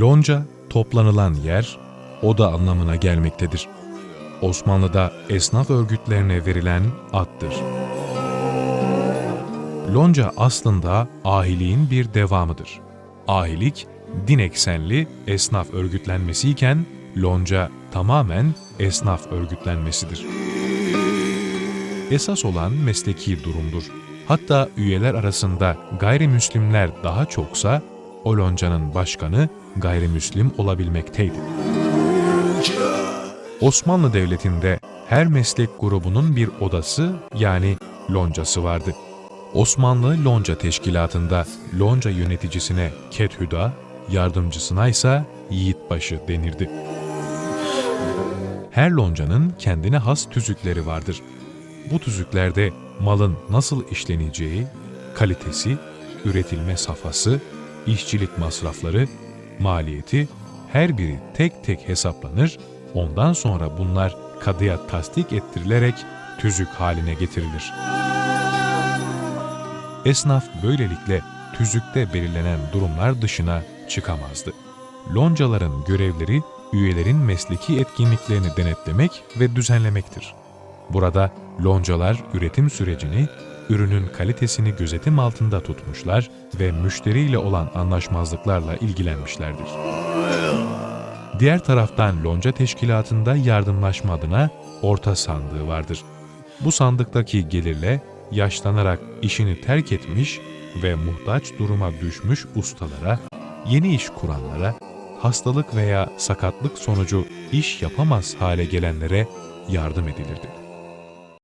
Lonca, toplanılan yer, oda anlamına gelmektedir. Osmanlı'da esnaf örgütlerine verilen addır. Lonca aslında ahiliğin bir devamıdır. Ahilik, din eksenli esnaf örgütlenmesi iken, lonca tamamen esnaf örgütlenmesidir. Esas olan mesleki durumdur. Hatta üyeler arasında gayrimüslimler daha çoksa, o loncanın başkanı gayrimüslim olabilmekteydi. Osmanlı Devleti'nde her meslek grubunun bir odası yani loncası vardı. Osmanlı Lonca Teşkilatı'nda lonca yöneticisine Kethüda, yardımcısına ise Yiğitbaşı denirdi. Her loncanın kendine has tüzükleri vardır. Bu tüzüklerde malın nasıl işleneceği, kalitesi, üretilme safhası, işçilik masrafları, maliyeti her biri tek tek hesaplanır, ondan sonra bunlar kadıya tasdik ettirilerek tüzük haline getirilir. Esnaf böylelikle tüzükte belirlenen durumlar dışına çıkamazdı. Loncaların görevleri üyelerin mesleki etkinliklerini denetlemek ve düzenlemektir. Burada loncalar üretim sürecini, ürünün kalitesini gözetim altında tutmuşlar ve müşteriyle olan anlaşmazlıklarla ilgilenmişlerdir. Diğer taraftan lonca teşkilatında yardımlaşma adına orta sandığı vardır. Bu sandıktaki gelirle yaşlanarak işini terk etmiş ve muhtaç duruma düşmüş ustalara, yeni iş kuranlara, hastalık veya sakatlık sonucu iş yapamaz hale gelenlere yardım edilirdi.